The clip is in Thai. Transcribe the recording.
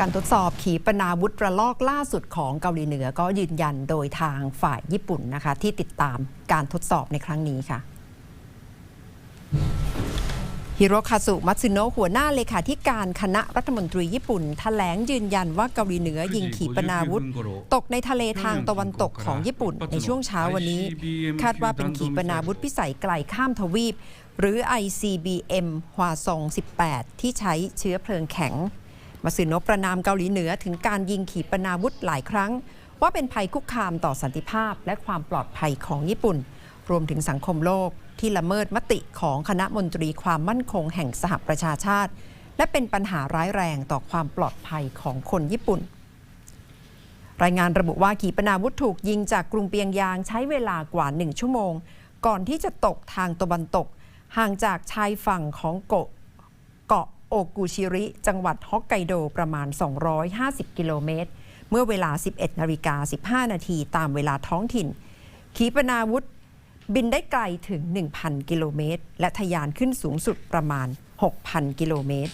การทดสอบขีปนาวุธระลอกล่าสุดของเกาหลีเหนือก็ยืนยันโดยทางฝ่ายญี่ปุ่นนะคะ ที่ติดตามการทดสอบในครั้งนี้ค่ะฮิโรคาสุมัตสึโนะหัวหน้าเลขาธิการคณะรัฐมนตรีญี่ปุ่น แถลงยืนยันว่าเกาหลีเหนือยิงขีปนาวุธ ตกในทะเลทางตะวันตกของญี่ปุ่น ในช่วงเช้าวันนี้ คาดว่าเป็นขีปนาวุธพิสัยไกลข้ามทวีป หรือ ICBM ฮวาซอง 18 ที่ใช้เชื้อเพลิงแข็ง มาสือนบประนามเกาหลีเหนือถึงการยิงขีปนาวุธหลายครั้ง ว่าเป็นภัยคุกคามต่อสันติภาพและความปลอดภัยของญี่ปุ่น รวมถึงสังคมโลกที่ละเมิดมติของคณะมนตรีความมั่นคงแห่งสหประชาชาติ และเป็นปัญหาร้ายแรงต่อความปลอดภัยของคนญี่ปุ่น รายงานระบุว่าขีปนาวุธถูกยิงจากกรุงเปียงยางใช้เวลากว่า 1 ชั่วโมง ก่อนที่จะตกทางตะวันตก ห่างจากชายฝั่งของเกาะเกาะ โอกุชิริ จังหวัดฮอกไกโดประมาณ 250 กิโลเมตร เมื่อเวลา 11นาฬิกา15 นาทีตามเวลาท้องถิ่น ขีปนาวุธบินได้ไกลถึง 1,000 กิโลเมตร และทะยานขึ้นสูงสุดประมาณ 6,000 กิโลเมตร